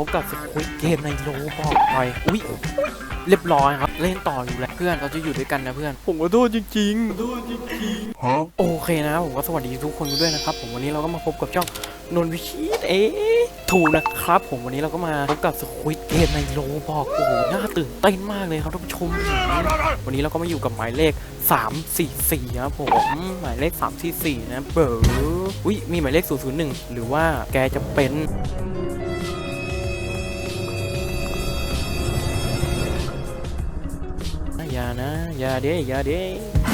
พบกับสควิตเกมในโลบอกไปอุ้ยเรียบร้อยครับ เล่นต่ออยู่แล้วเพื่อนเราจะอยู่ด้วยกันนะเพื่อน ผมขอโทษจริงๆโอเคนะผมก็สวัสดีทุกคนด้วยนะครับ ผมวันนี้เราก็มาพบกับเจ้านนท์วิชิตเอ๊ะถูกนะครับ ผมวันนี้เราก็มาพบกับสควิตเกมในโลบอกโอ้โหน่าตื่นเต้นมากเลยครับท่านผู้ชม วันนี้เราก็มาอยู่กับหมายเลข 344ครับผมหมายเลข 344 นะเบอร์อุ้ยมีหมายเลข 001 หรือว่าแกจะเป็น นะอย่าเด้อย่าเด้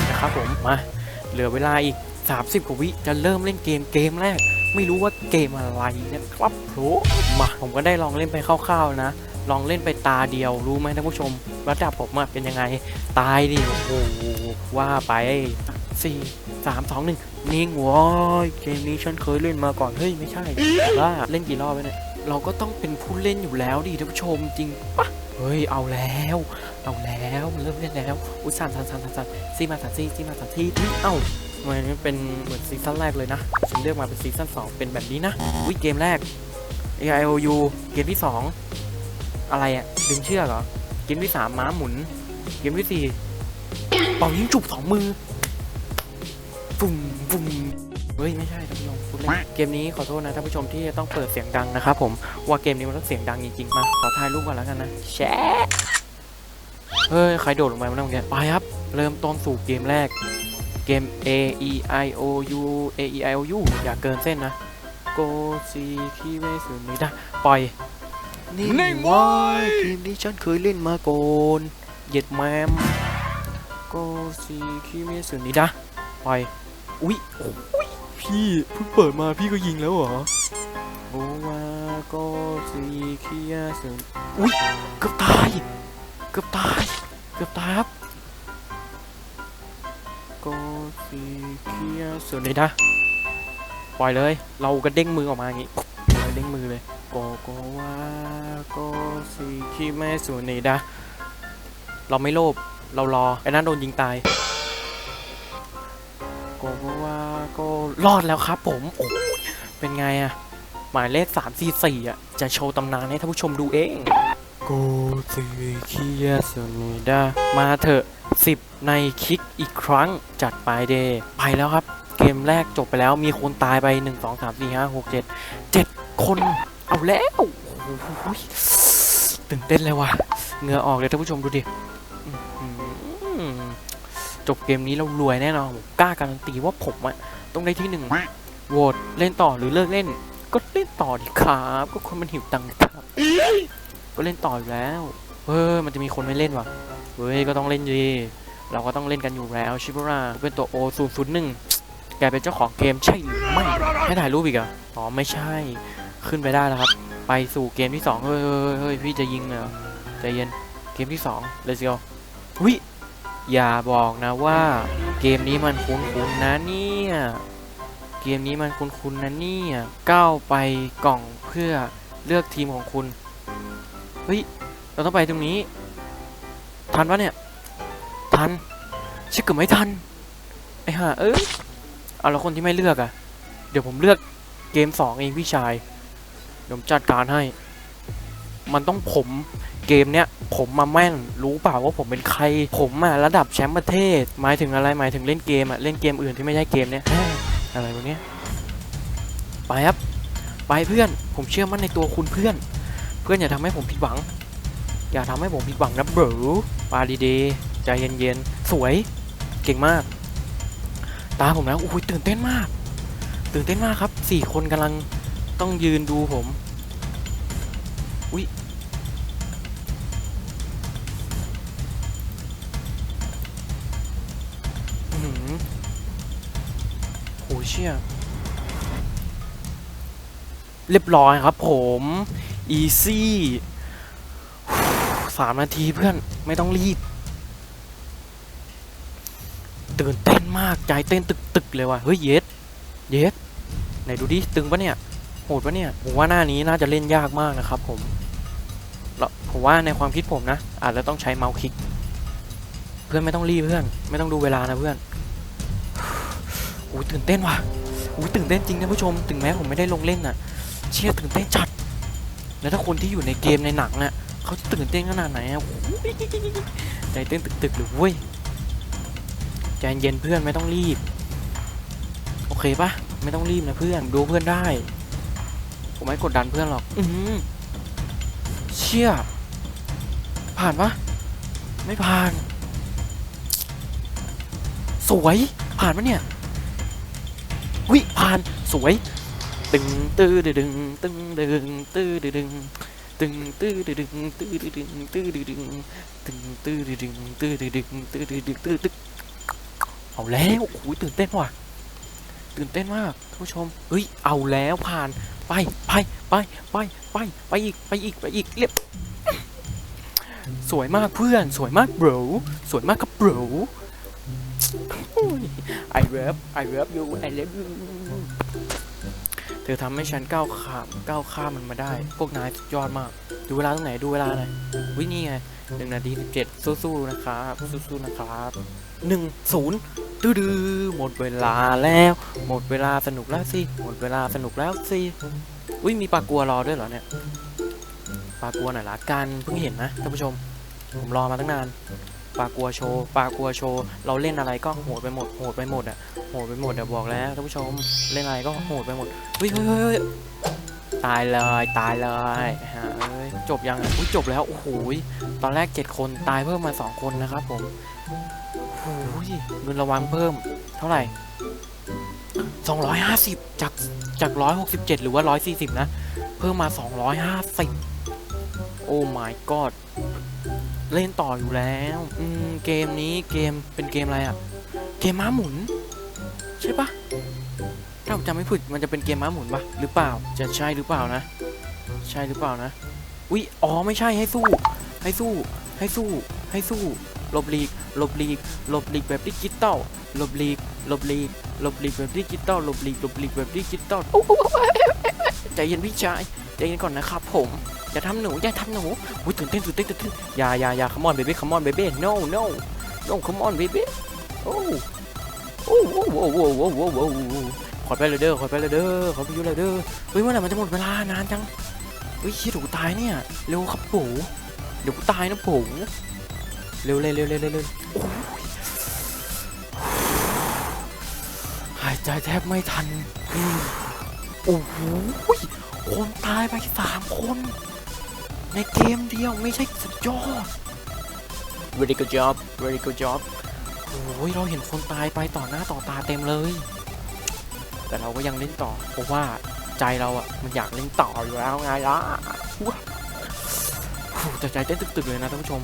นะครับผมมา เหลือเวลาอีก 30 กว่าวิจะเริ่มเล่นเกมเกมแรก ไม่รู้ว่าเกมอะไรนะครับโหมาผมก็ได้ลองเล่นไปคร่าวๆนะ ลองเล่นไปตาเดียวรู้ไหมท่านผู้ชม ระดับผมเป็นยังไง ตายดิโอ้โหว่าไป4 3 2 1นิ่งว้ยเกมนี้ฉันเคยเล่นมาก่อน เฮ้ย ไม่ใช่ว่าเล่นกี่รอบไปเนี่ยเราก็ต้องเป็นผู้เล่นอยู่แล้วดิท่านผู้ชมจริงปะ เฮ้ย เอาแล้ว เอาแล้วเริ่มเล่นแล้ว อุ้ยสั่นสั่นสั่นสั่นสั่นซีมาสั่นซีซีมาสั่นซี่เอ้าทำไมมันเป็นเหมือนซีซั่นแรกเลยนะ ฉันเลือกมาเป็นซีซั่นสองเป็นแบบนี้นะ อุ้ยเกมแรก A I O U เกมที่สองอะไรอะดึงเชือกเหรอ เกมที่สามม้าหมุน เกมที่สี่เป่ายิงจุบสองมือฟุ่มฟุ่มเฮ้ย ไม่ใช่ท่านผู้ชม เกมนี้ขอโทษนะท่านผู้ชมที่จะต้องเปิดเสียงดังนะครับผมว่าเกมนี้มันต้องเสียงดังจริงๆมาขอถ่ายรูปก่อนแล้วกันนะแชะเฮ้ยใครโดดลงไปมานั่งแกไปครับ เริ่มต้นสู่เกมแรก เกม A E I O U A E I O U อย่าเกินเส้นนะโกซีคีเวสุนิดะปล่อยนี่นิ่งไว้ว้ายเกมนี้ฉันเคยเล่นมาก่อนเหย็ดแมมโกซีคีเวสุนิดะปล่อย อุ๊ยโอ้ย พี่เพิ่งเปิดมาพี่ก็ยิงแล้วเหรอโอวาโกซีคีเวสุอุ๊ยเกือบตายเกือบตายเกือบตายครับโกซีเคียสุดเลยนะปล่อยเลย เราก็เด้งมือออกมาอย่างงี้ปล่อยเด้งมือเลยโกโกวาโกซีคิเมสุนิดะเราไม่โลภเรารอไอ้นั่นโดนยิงตาย โกโกวาโกรอดแล้วครับผมโอ้เป็นไงอะหมายเลข3 4 4อะจะโชว์ตำนานให้ท่านผู้ชมดูเองโกซีเคียสุนิดามาเถอะ 10 ในคลิกอีกครั้งจัดไปเดย์ไปแล้วครับ เกมแรกจบไปแล้วมีคนตายไป 1 2 3 4 5 6 7 7 คนเอาแล้วโอ้โหตื่นเต้นเลยว่ะเหงื่อออกเลยท่านผู้ชมดูดิ จบเกมนี้เรารวยแน่นอนผมกล้าการันตีว่าผมอะต้องได้ที่หนึ่งโหวตเล่นต่อหรือเลิกเล่น ก็เล่นต่อดิครับ ก็คนมันหิวตังค์ครับก็เล่นต่ออยู่แล้วเฮ้ยมันจะมีคนไม่เล่นวะเฮ้ยก็ต้องเล่นดีเราก็ต้องเล่นกันอยู่แล้วชิบราเป็นตัว O 0 0 1แกเป็นเจ้าของเกมใช่หรือไม่ให้ถ่ายรูปอีกเหรออ๋อไม่ใช่ ขึ้นไปได้แล้วครับ ไปสู่เกมที่2เฮ้ยเฮ้ยเฮ้ยพี่จะยิงเหรอใจเย็นเกมที่2 let's go วิ อย่าบอกนะว่าเกมนี้มันคุ้นๆนะเนี่ย เกมนี้มันคุ้นๆนะเนี่ยก้าวไปกล่องเพื่อเลือกทีมของคุณ เฮ้ย เราต้องไปตรงนี้ ทันปะเนี่ย ทันชิคเกือบไม่ทัน ไอ้ห่าเอ้ย เอาแล้วคนที่ไม่เลือกอะเดี๋ยวผมเลือกเกมสองเองพี่ชายเดี๋ยวผมจัดการให้ มันต้องผม เกมเนี้ยผมมาแม่นรู้เปล่าว่าผมเป็นใคร ผมอะระดับแชมป์ประเทศ หมายถึงอะไรหมายถึงเล่นเกมอะเล่นเกมอื่นที่ไม่ใช่เกมเนี้ยอะไรวะเนี้ไปครับไปเพื่อน ผมเชื่อมั่นในตัวคุณเพื่อน เพื่อนอย่าทำให้ผมผิดหวัง อย่าทำให้ผมผิดหวังนะเบรอปาดีๆใจเย็นๆสวยเก่งมาก ตาผมแล้วอุ้ยตื่นเต้นมาก ตื่นเต้นมากครับสี่คนกำลังต้องยืนดูผม ชี่ยเรียบร้อยครับผมอีซี่สามนาทีเพื่อนไม่ต้องรีบ ตื่นเต้นมากใจเต้นตึกๆเลยว่ะเฮ้ยเยสเยสไหนดูดิตึงปะเนี่ยโหดปะเนี่ยผมว่าหน้านี้น่าจะเล่นยากมากนะครับผมแล้วผมว่าในความคิดผมนะอาจจะต้องใช้เมาส์คลิก เพื่อนไม่ต้องรีบเพื่อน ไม่ต้องดูเวลานะเพื่อน อ้ยตื่นเต้นว่ะโอ้ยตื่นเต้นจริงนะผู้ชม ถึงแม้ผมไม่ได้ลงเล่นน่ะ เชี่ยตื่นเต้นจัด แล้วถ้าคนที่อยู่ในเกมในหนังเนี่ยเขาจะตื่นเต้นขนาดไหนอะโอ้โหใจเต้นตึกๆเลยเว้ยใจเย็นเพื่อนไม่ต้องรีบ โอเคปะไม่ต้องรีบนะเพื่อนดูเพื่อนได้ ผมไม่กดดันเพื่อนหรอก อืเชี่ยผ่านปะไม่ผ่าน สวยผ่านปะเนี่ย วิผ่านสวย ตึงตื้อดึงตึงดึงตื้อดึงตึงตื้อดึงตื้อดึงตื้อดึงตึงตื้อดึงตื้อดึงตื้อดึงตื้อดึงเอาแล้วโอ้โหตื่นเต้นว่ะตื่นเต้นมากท่านผู้ชมเฮ้ยเอาแล้วผ่านไปไปไปไปไปไปอีกไปอีกไปอีกเรียบสวยมากเพื่อน สวยมาก bro สวยมากครับ bro I love I love you I love you เธอทำให้ฉันก้าวข้ามก้าวข้ามมันมาได้ พวกนายสุดยอดมาก ดูเวลาตรงไหนดูเวลาหน่อยวินี่ไงหนึ่งนาทีสิบเจ็ดสู้ๆนะครับสู้ๆนะครับหนึ่งศูนย์ดื้อๆหมดเวลาแล้ว หมดเวลาสนุกแล้วสิหมดเวลาสนุกแล้วสิอุ้ยมีปลากัวรอด้วยเหรอเนี่ยปลากัวหน่อยละกันเพิ่งเห็นนะท่านผู้ชม ผมรอมาตั้งนาน ปลากัวโชว์ปลากัวโชว์เราเล่นอะไรก็โหดไปหมดโหดไปหมดอะโหดไปหมดเดี๋ยวบอกแล้วท่านผู้ชมเล่นอะไรก็โหดไปหมดเฮ้ยเฮ้ยเฮ้ยตายเลยตายเลยฮะเอ้ยจบยังอะอุ้ยจบแล้วโอ้โหตอนแรก 7 คนตายเพิ่มมา 2 คนนะครับผมโอ้ยเงินรางวัลเพิ่มเท่าไหร่ 250 จากจาก 167 หรือว่า 140 นะ เพิ่มมา 250 โอ้ my god เล่นต่ออยู่แล้ว อืม เกมนี้เกมเป็นเกมอะไรอะ เกมม้าหมุน ใช่ปะถ้าผมจำไม่ผิดมันจะเป็นเกมม้าหมุนปะหรือเปล่า จะใช่หรือเปล่านะ ใช่หรือเปล่านะ อุ๊ย อ๋อ ไม่ใช่ ให้สู้ ให้สู้ ให้สู้ ให้สู้หลบลีกหลบลีกหลบลีกแบบดิจิตอลหลบลีกหลบลีกหลบลีกแบบดิจิตอลหลบลีกหลบลีกแบบดิจิตอลโอ้โหใจเย็นพี่ชาย ใจเย็นก่อนนะครับผม อย่าทำหนูอย่าทำหนูอุ๊ยตื่นเต้นตื่นเต้นตื่นเต้นอย่าอย่าอย่า come on baby come on baby no no no come on baby โอ้โอ้โอ้โอ้โอ้โอ้โอ้โอ้โอ้ขอไปเลยเด้อขอไปเลยเด้อขอไปอยู่เลยเด้อเฮ้ยเมื่อไหร่มันจะหมดเวลานานจังเฮ้ยชีดูตายเนี่ยเร็วครับปู่เดี๋ยวกูตายนะปู่เร็วเร็วเร็วเร็วเร็วเร็วโอ้ยหายใจแทบไม่ทันโอ้โหคนตายไปสามคน ในเกมเดียวไม่ใช่สุดยอด very good job very good job โอ้ยเราเห็นคนตายไปต่อหน้าต่อตาเต็มเลย แต่เราก็ยังเล่นต่อ เพราะว่าใจเราอะมันอยากเล่นต่ออยู่แล้วไงล่ะว้าแต่ใจเต้นตึกๆเลยนะท่านผู้ชม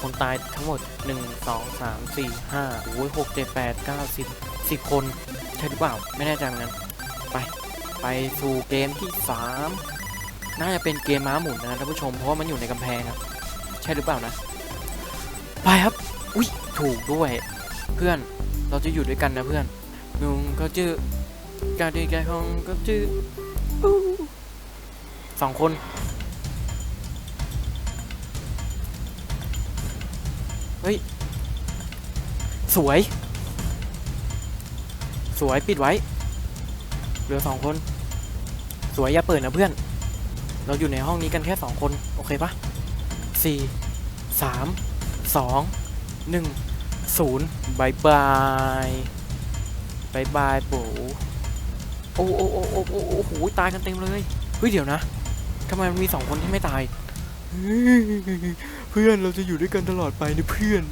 คนตายทั้งหมด 1 2 3 4 5โอ้ย6 7 8 9 10 10 คนใช่หรือเปล่า ไม่แน่ใจเหมือนกัน ไป ไปสู่เกมที่ 3 น่าจะเป็นเกมม้าหมุนนะท่านผู้ชมเพราะว่ามันอยู่ในกำแพงครับ ใช่หรือเปล่านะ ไปครับ อุ้ยถูกด้วย เพื่อนเราจะอยู่ด้วยกันนะเพื่อนนุงก็จื้อการดีแกของก็จื้อสองคนเฮ้ย สวย สวยปิดไว้ เหลือสองคน สวยอย่าเปิดนะเพื่อน เราอยู่ในห้องนี้กันแค่สองคน โอเคปะสี่สามสองหนึ่งศูนย์บายบายบายบายโบโอ้โอ้โอ้โอ้โอ้โอ้โหตายกันเต็มเลย เฮ้ย เดี๋ยวนะทำไมมันมีสองคนที่ไม่ตาย เพื่อนเราจะอยู่ด้วยกันตลอดไปนะเพื่อน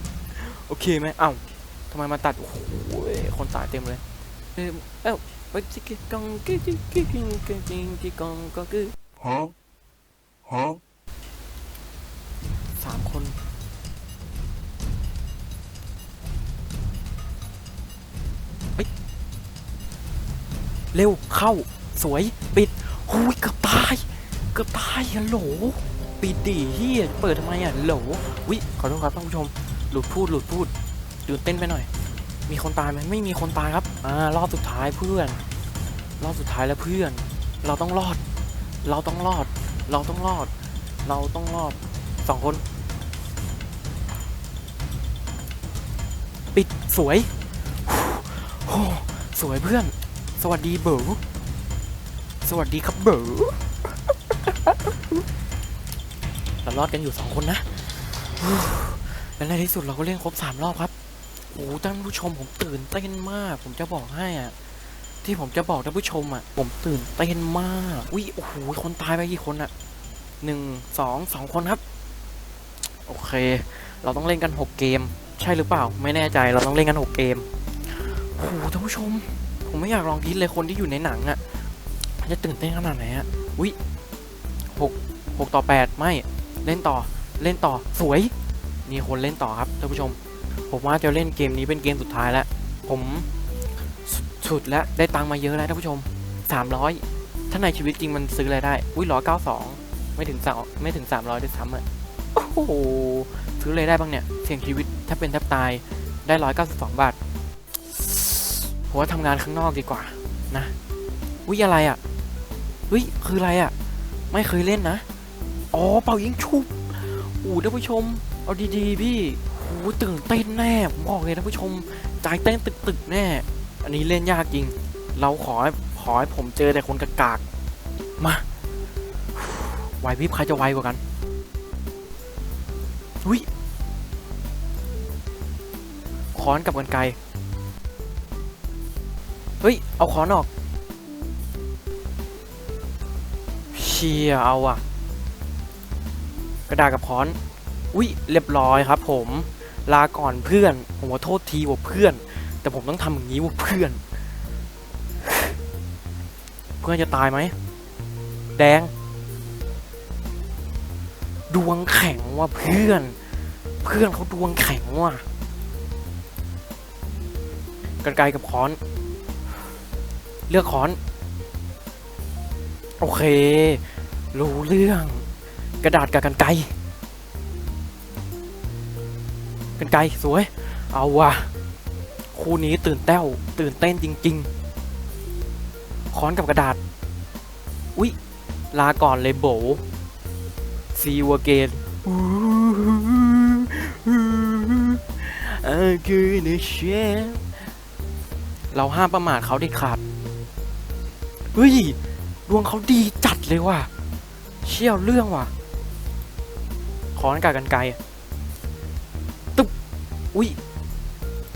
โอเคไหมเอ้าทำไมมาตัด โอ้โหคนตายเต็มเลย เอ้าไปจิกกองกิจิกกิกิกิกิกิกองก็คือ Huh? Huh? สามคนเร็วเข้า สวย ปิดหุยเกือบตาย เกือบตายฮัลโหล ปิดดิเฮียเปิดทำไมอะโหลวิขอโทษครับท่านผู้ชม หลุดพูด หลุดพูดตื่นเต้นไปหน่อย มีคนตายไหมไม่มีคนตายครับ อ่า รอบสุดท้ายเพื่อน รอบสุดท้ายแล้วเพื่อน เราต้องรอด เราต้องรอด เราต้องรอด เราต้องรอดสองคน ปิดสวยโอ้สวยเพื่อน สวัสดีเบ๋อสวัสดีครับเบ๋อเรารอดกันอยู่สองคนนะและในที่สุดเราก็เล่นครบสามรอบครับโอ้ท่านผู้ชมผมตื่นเต้นมาก ผมจะบอกให้อะ ที่ผมจะบอกท่านผู้ชมอะ ผมตื่นเต้นมากวิโอ้โหคนตายไปกี่คนอะหนึ่งสองสองคนครับ โอเค เราต้องเล่นกันหกเกม ใช่หรือเปล่า ไม่แน่ใจเราต้องเล่นกันหกเกมโอ้โหท่านผู้ชม ผมไม่อยากลองคิดเลยคนที่อยู่ในหนังอะมันจะตื่นเต้นขนาดไหนอะวิหกหกต่อแปดไม่เล่นต่อเล่นต่อสวยมีคนเล่นต่อครับท่านผู้ชม ผมว่าจะเล่นเกมนี้เป็นเกมสุดท้ายแล้วผม สุดแล้วได้ตังมาเยอะแล้วท่านผู้ชม 300 ถ้าในชีวิตจริงมันซื้ออะไรได้ อุ้ยร้อยเก้าสองไม่ถึงสามไม่ถึง 300ด้วยซ้ำอะโอ้โหซื้ออะไรได้บ้างเนี่ย เสี่ยงชีวิตถ้าเป็นแทบตายได้ร้อยเก้าสิบสองบาทผมว่าทำงานข้างนอกดีกว่านะอุ้ยอะไรอะอุ้ยคืออะไรอะ ไม่เคยเล่นนะ อ๋อเป่ายิงชุบอู้ท่านผู้ชม เอาดีๆพี่โอ้ตื่นเต้นแน่บอกเลยท่านผู้ชมใจเต้นตึกๆแน่ อันนี้เล่นยากจริง เราขอให้ขอให้ผมเจอแต่คนกากๆมาไหวพิบใครจะไวกว่ากันอุ้ยค้อนกับกันไกเฮ้ย เอาค้อนออก เชียเอาอะกระดาษกับค้อน อุ้ยเรียบร้อยครับผม ลาก่อนเพื่อน ผมขอโทษทีว่าเพื่อน แต่ผมต้องทำอย่างนี้ว่าเพื่อน เพื่อนจะตายไหม แดง ดวงแข็งว่ะเพื่อน เพื่อนเขาดวงแข็งว่ะกันไกลกับค้อน เลือกค้อน โอเค รู้เรื่อง กระดาษกับกันไกรกันไกรสวย เอาว่ะ คู่นี้ตื่นเต้วตื่นเต้นจริง ๆ ค้อนกับกระดาษ อุ๊ย ลาก่อนเลยโบซีวเกนเนเราห้ามประมาทเขาเด็ดขาดเฮ้ย ดวงเขาดีจัดเลยว่ะ เชี่ยวเรื่องว่ะค้อนกับกันไกรตึ๊บ อุ๊ย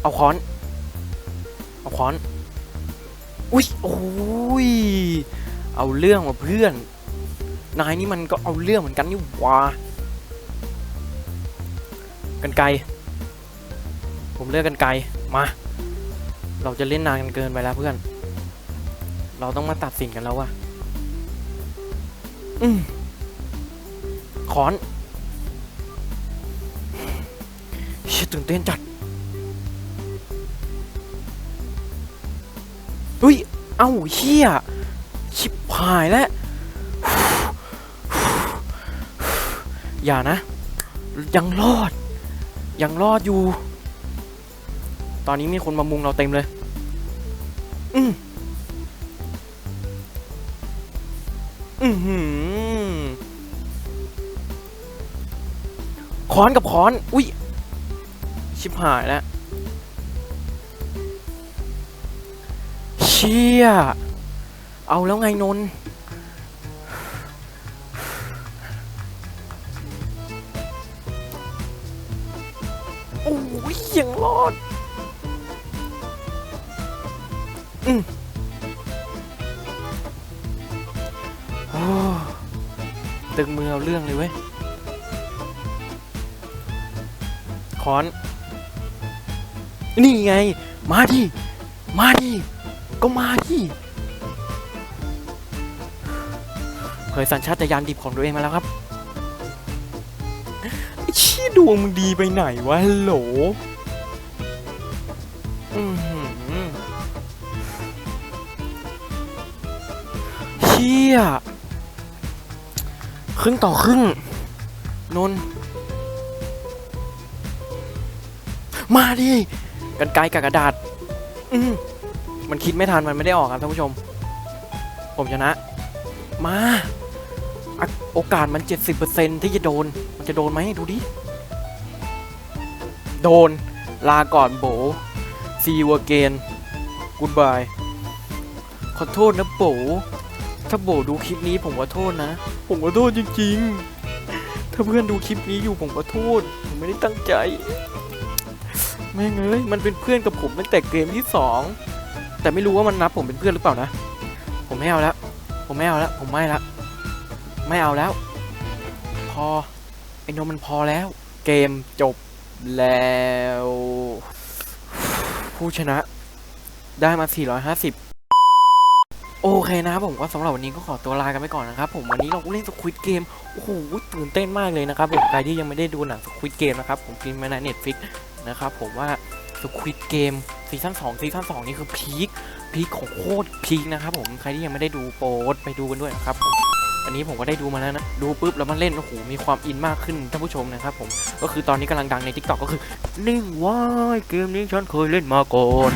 เอาค้อน ค้อน อุ๊ยโอ้ย เอาเรื่องว่ะเพื่อน นายนี่มันก็เอาเรื่องเหมือนกันนี่หวะกันไกรผมเลือกกันไกรมา เราจะเล่นนานกันเกินไปแล้วเพื่อน เราต้องมาตัดสินกันแล้วว่ะอืมขอนเชี่ยตื่นเต้นจัด เอ้าเฮียชิบหายแล้วอย่านะ ยังรอด ยังรอดอยู่ ตอนนี้มีคนมามุงเราเต็มเลย อืมอือหือค้อนกับค้อน อุ้ยชิบหายแล้ว เชี่ย เอาแล้วไงนนโอ้ยยังรอด อืมโอ้ตึงมือเอาเรื่องเลยเว้ยคอน นี่ไง มาดิ มาดิ ก็มาดิเผยสัญชาตญาณดิบของตัวเองมาแล้วครับไอ้ชี้ดวงมึงดีไปไหนวะฮัลโหลเชี่ยครึ่งต่อครึ่ง นน มาดิ กันไกลกับกระดาษ อืม มันคิดไม่ทันมันไม่ได้ออกครับท่านผู้ชม ผมชนะ มา โอกาสมัน 70%ที่จะโดน มันจะโดนไหมดูดิ โดน ลาก่อนโบ see you again goodbye ขอโทษนะโบถ้าโบดูคลิปนี้ผมขอโทษนะ ผมขอโทษจริงๆ ถ้าเพื่อนดูคลิปนี้อยู่ผมขอโทษ ผมไม่ได้ตั้งใจ แม่งเอ้ย มันเป็นเพื่อนกับผมตั้งแต่เกมที่สอง แต่ไม่รู้ว่ามันนับผมเป็นเพื่อนหรือเปล่านะ ผมไม่เอาแล้ว ผมไม่เอาแล้ว ผมไม่ละ ไม่เอาแล้ว พอ ไอ้นมมันพอแล้ว เกมจบแล้ว ผู้ชนะ ได้มา 450โอเคนะครับผมก็สำหรับวันนี้ก็ขอตัวลากันไปก่อนนะครับผมวันนี้เราก็เล่นสควิตเกมโอ้โหตื่นเต้นมากเลยนะครับผมใครที่ยังไม่ได้ดูหนังสควิตเกมนะครับผมพิมพ์มาในเน็ตฟิกนะครับผมว่า สควิตเกมซีซั่น2ซีซั่น2 นี่คือพีคพีคของโคตรพีคนะครับผมใครที่ยังไม่ได้ดูโปรดไปดูกันด้วยนะครับผมอันนี้ผมก็ได้ดูมาแล้วนะ ดูปุ๊บแล้วมันเล่นโอ้โหมีความอินมากขึ้นท่านผู้ชมนะครับผมก็คือตอนนี้กำลังดังใน t ิ k t o k ก็คือ นิ่งว้ายเกมนี้ฉันเคยเล่นมาก่อน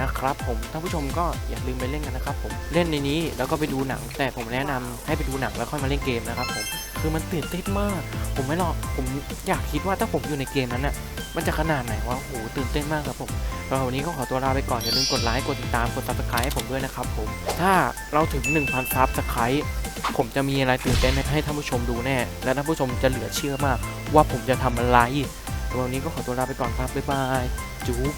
นะครับผมท่านผู้ชมก็อย่าลืมไปเล่นกันนะครับผมเล่นในนี้แล้วก็ไปดูหนัง แต่ผมแนะนำให้ไปดูหนังแล้วค่อยมาเล่นเกมนะครับผมคือมันตื่นเต้นมาก ผมไม่รอผมอยากคิดว่าถ้าผมอยู่ในเกมนั้นน่ะมันจะขนาดไหนวะโอ้โหตื่นเต้นมากครับผมสำหรับวันนี้ก็ขอตัวลาไปก่อนอย่าลืมกดไลค์กดติดตามกด subscribe ให้ผมด้วยนะครับผมถ้าเราถึง 1,000ซับสไครต์ผมจะมีอะไรตื่นเต้นให้ท่านผู้ชมดูแน่ และท่านผู้ชมจะเหลือเชื่อมาก ว่าผมจะทำอะไรวันนี้ก็ขอตัวลาไปก่อนครับบ๊ายบายจุ๊บ